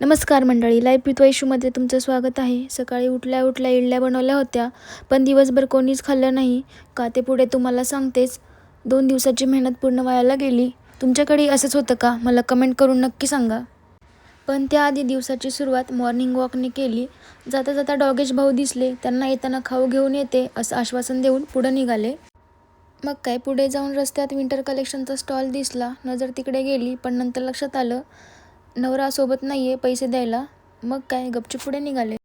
नमस्कार मंडळी life with वैशूमध्ये तुमचं स्वागत आहे. सकाळी उठल्या उठल्या इडल्या बनवल्या होत्या पण दिवसभर कोणीच खाल्लं नाही. का ते पुढे तुम्हाला सांगतेच. दोन दिवसाची मेहनत पूर्ण वायाला गेली. तुमच्याकडे असंच होतं का? मला कमेंट करून नक्की सांगा. पण त्याआधी दिवसाची सुरुवात मॉर्निंग वॉकने केली. जाता जाता डॉगेश भाऊ दिसले. त्यांना येताना खाऊ घेऊन येते असं आश्वासन देऊन पुढं निघाले. मग काय पुढे जाऊन रस्त्यात विंटर कलेक्शनचा स्टॉल दिसला. नजर तिकडे गेली पण नंतर लक्षात आलं नवरा सोबत नाही आहे पैसे द्यायला. मग काय गपचूप पुढे निघाले.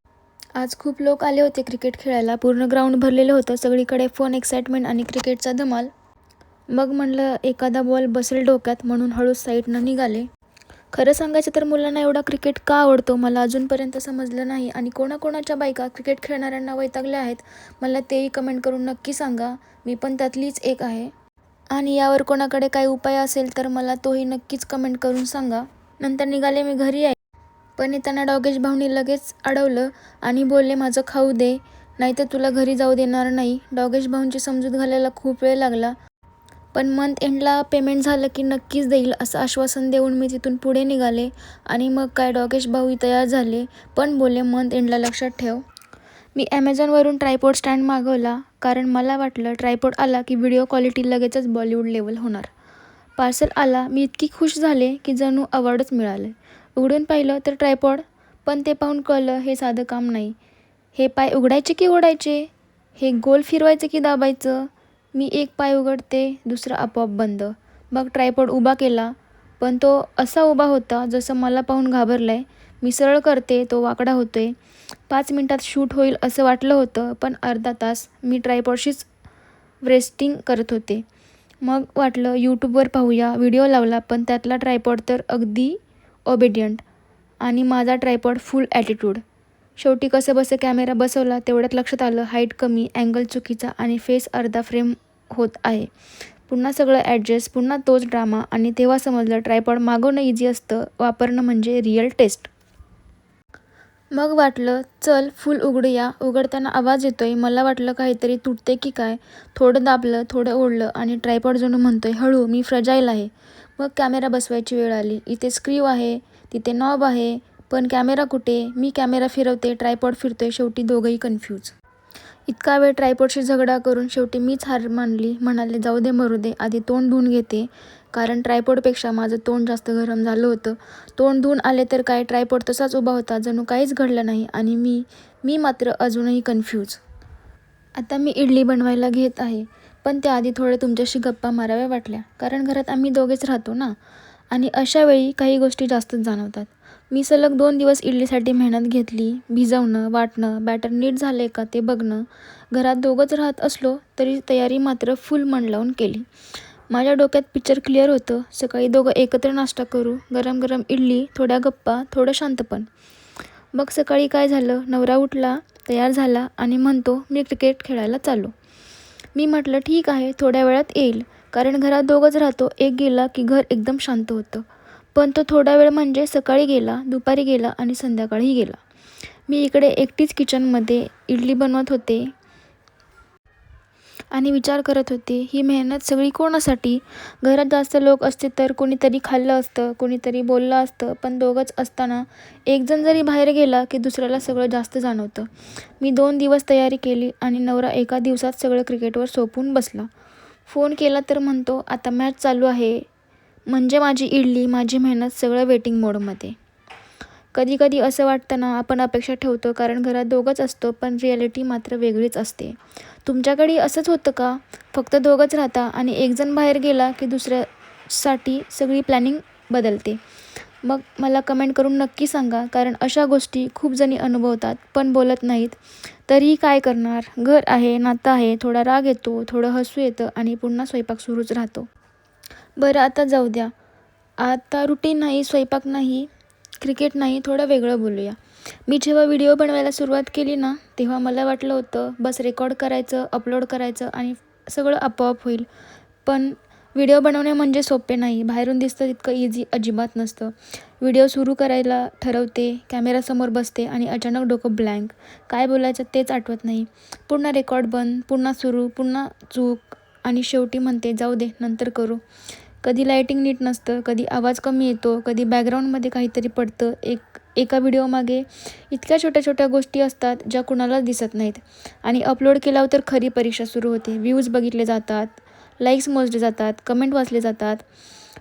आज खूप लोक आले होते क्रिकेट खेळायला. पूर्ण ग्राउंड भरलेलं होतं. सगळीकडे फोन एक्साइटमेंट आणि क्रिकेटचा धमाल. मग म्हणलं एखादा बॉल बसेल डोक्यात म्हणून हळूच साईडनं निघाले. खरं सांगायचं तर मुलांना एवढा क्रिकेट का आवडतो? मला अजूनपर्यंत समजलं नाही. आणि कोणाकोणाच्या बायका क्रिकेट खेळणाऱ्यांना वैतागल्या आहेत? मला तेही कमेंट करून नक्की सांगा. मी पण त्यातलीच एक आहे. आणि यावर कोणाकडे काही उपाय असेल तर मला तोही नक्कीच कमेंट करून सांगा. नंतर निघाले मी घरी आहे पण येताना डॉगेश भाऊनी लगेच अडवलं आणि बोलले माझं खाऊ दे नाही तर तुला घरी जाऊ देणार नाही. डॉगेश भाऊंची समजूत घालायला खूप वेळ लागला. पण मंथ एंडला पेमेंट झालं की नक्कीच देईल असं आश्वासन देऊन मी तिथून पुढे निघाले आणि मग काय डॉगेश भाऊही तयार झाले. पण बोलले मंथ एंडला लक्षात ठेव. मी ॲमेझॉनवरून ट्रायपोड स्टँड मागवला कारण मला वाटलं ट्रायपोड आला की व्हिडिओ क्वालिटी लगेचच बॉलिवूड लेवल होणार. पार्सल आला मी इतकी खुश झाले की जणू अवॉर्डच मिळाले. उघडून पाहिलं तर ट्रायपॉड पण ते पाहून कळलं हे साधं काम नाही. हे पाय उघडायचे की ओढायचे? हे गोल फिरवायचं की दाबायचं? मी एक पाय उघडते दुसरा आपोआप बंद. मग ट्रायपॉड उभा केला. पण तो असा उभा होता जसं मला पाहून घाबरलं आहे मी सरळ करते तो वाकडा होतोय. पाच मिनटात शूट होईल असं वाटलं होतं पण अर्धा तास मी ट्रायपॉडशीच रेस्टिंग करत होते. मग वाटलं यूट्यूबवर पाहूया. व्हिडिओ लावला पण त्यातला ट्रायपॉड तर अगदी ओबेडियंट आणि माझा ट्रायपॉड फुल ॲटिट्यूड शेवटी कसं बसं कॅमेरा बसवला तेवढ्यात लक्षात आलं हाईट कमी अँगल चुकीचा आणि फेस अर्धा फ्रेम होत आहे. पुन्हा सगळं ॲडजस्ट पुन्हा तोच ड्रामा आणि तेव्हा समजलं ट्रायपॉड मागवणं इझी असतं वापरणं म्हणजे रिअल टेस्ट मग वाटलं चल फुल उघडूया. उघडताना आवाज येतोय मला वाटलं काहीतरी तुटते की काय? थोडं दाबलं थोडं ओढलं आणि ट्रायपॉड जणू म्हणतोय हळू मी फ्रजाईल आहे. मग कॅमेरा बसवायची वेळ आली. इथे स्क्रीव आहे तिथे नॉब आहे पण कॅमेरा कुठे? मी कॅमेरा फिरवते ट्रायपॉड फिरतोय शेवटी दोघंही कन्फ्यूज. इतका वेळ ट्रायपोडशी झगडा करून शेवटी मीच हार मानली. म्हणाले जाऊ दे मरू दे. आधी तोंड धुवून घेते. कारण ट्रायपोडपेक्षा माझं तोंड जास्त गरम झालं होतं. तोंड धुवून आले तर काय? ट्रायपॉड तसाच उभा होता. जणू काहीच घडलं नाही. आणि मी मी मात्र अजूनही कन्फ्यूज आता मी इडली बनवायला घेत आहे. पण त्याआधी थोडे तुमच्याशी गप्पा माराव्या वाटल्या. कारण घरात आम्ही दोघेच राहतो ना? आणि अशा वेळी काही गोष्टी जास्तच जाणवतात. मी सलग दोन दिवस इडलीसाठी मेहनत घेतली. भिजवणं वाटणं बॅटर नीट झाले का ते बघणं. घरात दोघंच राहत असलो तरी तयारी मात्र फुल मन लावून केली. माझ्या डोक्यात पिक्चर क्लिअर होतं. सकाळी दोघं एकत्र नाश्ता करू. गरम गरम इडली थोड्या गप्पा थोडं शांतपण. मग सकाळी काय झालं? नवरा उठला तयार झाला आणि म्हणतो मी क्रिकेट खेळायला चालू मी म्हटलं ठीक आहे थोड्या वेळात येईल. कारण घरात दोघंच राहतो. एक गेला की घर एकदम शांत होतं. पण तो थोडा वेळ म्हणजे सकाळी गेला दुपारी गेला आणि संध्याकाळी गेला. मी इकडे एकटीच किचनमध्ये इडली बनवत होते आणि विचार करत होते ही मेहनत सगळी कोणासाठी? घरात जास्त लोक असते तर कोणीतरी खाल्लं असतं कोणीतरी बोललं असतं पण दोघंच असताना एकजण जरी बाहेर गेला की दुसऱ्याला सगळं जास्त जाणवतं. मी दोन दिवस तयारी केली आणि नवरा एका दिवसात सगळं क्रिकेटवर सोपून बसला. फोन केला तर म्हणतो आता मॅच चालू आहे. म्हणजे माझी इडली माझी मेहनत सगळं वेटिंग मोडमध्ये कधी कधी असं वाटतं ना आपण अपेक्षा ठेवतो कारण घरात दोघंच असतो पण रिॲलिटी मात्र वेगळीच असते. तुमच्याकडे असंच होतं का? फक्त दोघंच राहता आणि एकजण बाहेर गेला की दुसऱ्यासाठी सगळी प्लॅनिंग बदलते. मग मला कमेंट करून नक्की सांगा कारण अशा गोष्टी खूप जणी अनुभवतात पण बोलत नाहीत. तरीही काय करणार? घर आहे नातं आहे थोडा राग येतो थोडं हसू येतं आणि पुन्हा स्वयंपाक सुरूच राहतो. बरं आता जाऊ द्या. आता रुटीन नाही स्वयंपाक नाही क्रिकेट नाही थोडं वेगळं बोलूया. मी जेव्हा व्हिडिओ बनवायला सुरुवात केली ना तेव्हा मला वाटलं होतं बस रेकॉर्ड करायचं अपलोड करायचं आणि सगळं आपोआप होईल. पण व्हिडिओ बनवणे म्हणजे सोपे नाही. बाहेरून दिसतं तितकं इझी अजिबात नसतं. व्हिडिओ सुरू करायला ठरवते कॅमेरासमोर बसते आणि अचानक डोकं ब्लँक काय बोलायचं तेच आठवत नाही. पुन्हा रेकॉर्ड बंद पुन्हा सुरू पुन्हा चूक आणि शेवटी म्हणते जाऊ दे नंतर करू. कधी लायटिंग नीट नसतं कधी आवाज कमी येतो कधी बॅकग्राऊंडमध्ये काहीतरी पडतं. एक एका व्हिडिओमागे इतक्या छोट्या छोट्या गोष्टी असतात ज्या कुणालाच दिसत नाहीत. आणि अपलोड केल्यावर तर खरी परीक्षा सुरू होते. व्ह्यूज बघितले जातात लाईक्स मोजले जातात कमेंट वाचले जातात.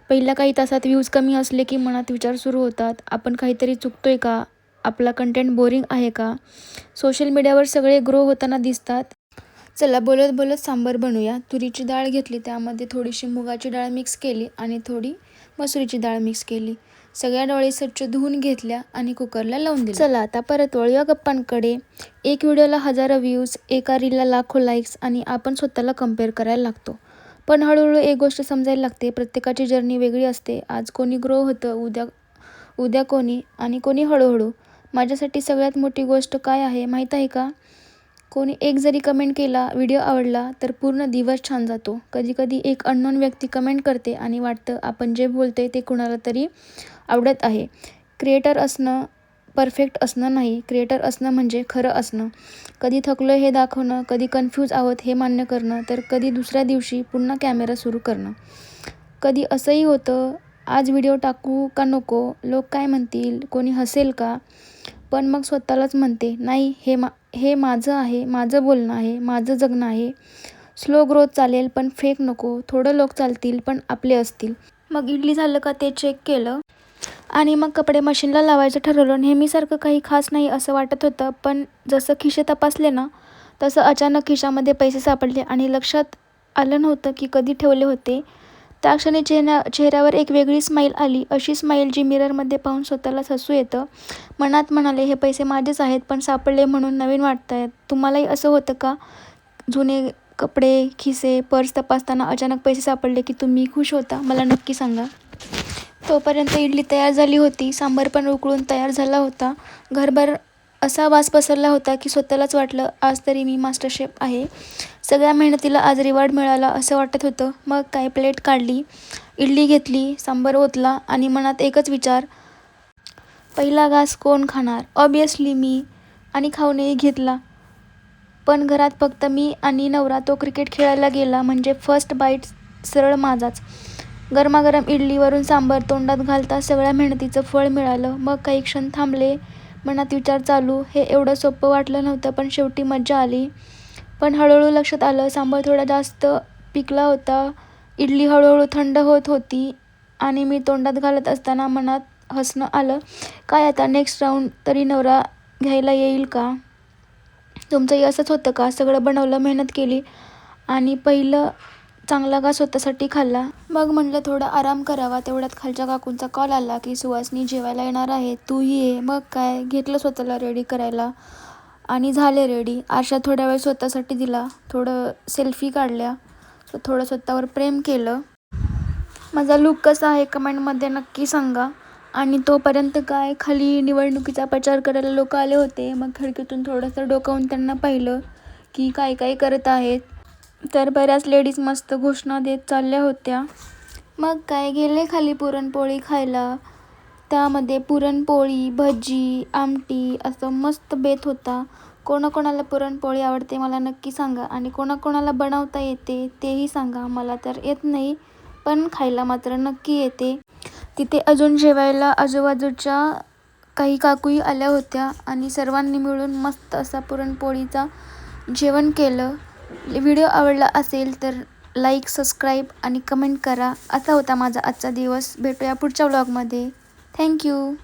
पहिल्या काही तासात व्ह्यूज कमी असले की मनात विचार सुरू होतात. आपण काहीतरी चुकतोय का? आपला कंटेंट बोरिंग आहे का? सोशल मीडियावर सगळे ग्रो होताना दिसतात. चला बोलत बोलत सांबार बनवूया. तुरीची डाळ घेतली त्यामध्ये थोडीशी मुगाची डाळ मिक्स केली आणि थोडी मसुरीची डाळ मिक्स केली. सगळ्या डोळी स्वच्छ धुवून घेतल्या आणि कुकरला लावून दिली. चला आता परत वळूया गप्पांकडे. एक व्हिडिओला हजारो व्ह्यूज एका रीलला लाखो लाईक्स आणि आपण स्वतःला कंपेअर करायला लागतो. पण हळूहळू एक गोष्ट समजायला लागते प्रत्येकाची जर्नी वेगळी असते. आज कोणी ग्रो होतं उद्या उद्या कोणी आणि कोणी हळूहळू. माझ्यासाठी सगळ्यात मोठी गोष्ट काय आहे माहीत आहे का? कोणी एक जरी कमेंट केला व्हिडिओ आवडला तर पूर्ण दिवस छान जातो. कधीकधी एक अननोन व्यक्ती कमेंट करते आणि वाटतं आपण जे बोलतोय ते कुणाला तरी आवडत आहे. क्रिएटर असणं परफेक्ट असणं नाही. क्रिएटर असणं म्हणजे खरं असणं. कधी थकलो हे दाखवणं कधी कन्फ्यूज आहोत हे मान्य करणं तर कधी दुसऱ्या दिवशी पुन्हा कॅमेरा सुरू करणं. कधी असंही होतं आज व्हिडिओ टाकू का नको लोक काय म्हणतील कोणी हसेल का? पण मग स्वतःलाच म्हणते नाही हे मा हे माझं आहे माझं बोलणं आहे माझं जगणं आहे. स्लो ग्रोथ चालेल पण फेक नको. थोडं लोक चालतील पण आपले असतील. मग इडली झालं का ते चेक केलं. आणि मग कपडे मशीनला लावायचं ठरवलं. नेहमीसारखं काही खास नाही असं वाटत होतं पण जसं खिशे तपासले ना तसं अचानक खिशामध्ये पैसे सापडले. आणि लक्षात आलं नव्हतं की कधी ठेवले होते. त्या क्षणी चेहऱ्या चेहऱ्यावर एक वेगळी स्माईल आली. अशी स्माईल जी मिररमध्ये पाहून स्वतःलाच हसू येतं. मनात म्हणाले हे पैसे माझेच आहेत पण सापडले म्हणून नवीन वाटत आहेत तुम्हालाही असं होतं का? जुने कपडे खिसे पर्स तपासताना अचानक पैसे सापडले की तुम्ही खुश होता? मला नक्की सांगा. तोपर्यंत इडली तयार झाली होती. सांबार पण उकळून तयार झाला होता. घरभर असा वास पसरला होता की स्वतःलाच वाटलं आज तरी मी मास्टर शेफ आहे. सगळ्या मेहनतीला आज रिवॉर्ड मिळाला असं वाटत होतं. मग काय प्लेट काढली इडली घेतली सांबार ओतला आणि मनात एकच विचार पहिला घास कोण खाणार? ऑबियसली मी आणि खाऊनही घेतला. पण घरात फक्त मी आणि नवरा तो क्रिकेट खेळायला गेला म्हणजे फर्स्ट बाईट सरळ माझाच. गरमागरम इडलीवरून सांबार तोंडात घालता सगळ्या मेहनतीचं फळ मिळालं. मग काही क्षण थांबले मनात विचार चालू. हे एवढं सोपं वाटलं नव्हतं पण शेवटी मज्जा आली. पण हळूहळू लक्षात आलं सांबार थोडा जास्त पिकला होता. इडली हळूहळू थंड होत होती आणि मी तोंडात घालत असताना मनात हसणं आलं. काय आता नेक्स्ट राऊंड तरी नवरा घ्यायला येईल का? तुमचंही असंच होतं का? सगळं बनवलं मेहनत केली आणि पहिलं चांगला घास स्वतःसाठी खाल्ला? मग म्हणलं थोडा आराम करावा. तेवढ्यात खालच्या काकूंचा कॉल आला की सुवासनी जेवायला येणार आहे. तूही ये. मग काय? घेतलं स्वतःला रेडी करायला. आणि झाले रेडी आशा थोड्या वेळ स्वतःसाठी दिला. थोडं सेल्फी काढल्या. थोडं स्वतःवर प्रेम केलं. माझा लुक कसा आहे कमेंटमध्ये नक्की सांगा. आणि तोपर्यंत काय? खाली निवडणुकीचा प्रचार करायला लोक आले होते. मग खिडकीतून थोडंसं डोकावून त्यांना पाहिलं की काय काय करत आहेत. तर बऱ्याच लेडीज मस्त घोषणा देत चालल्या होत्या. मग काय गेले खाली पुरणपोळी खायला? त्यामध्ये पुरणपोळी भजी आमटी असं मस्त बेत होता. कोणाकोणाला पुरणपोळी आवडते मला नक्की सांगा आणि कोणाकोणाला बनवता येते तेही सांगा. मला तर येत नाही पण खायला मात्र नक्की येते. तिथे अजून जेवायला आजूबाजूच्या काही काकूही आल्या होत्या आणि सर्वांनी मिळून मस्त असा पुरणपोळीचा जेवण केलं. व्हिडिओ आवडला असेल तर लाईक सबस्क्राईब आणि कमेंट करा. असा होता माझा आजचा दिवस. भेटूया पुढच्या व्लॉगमध्ये थँक्यू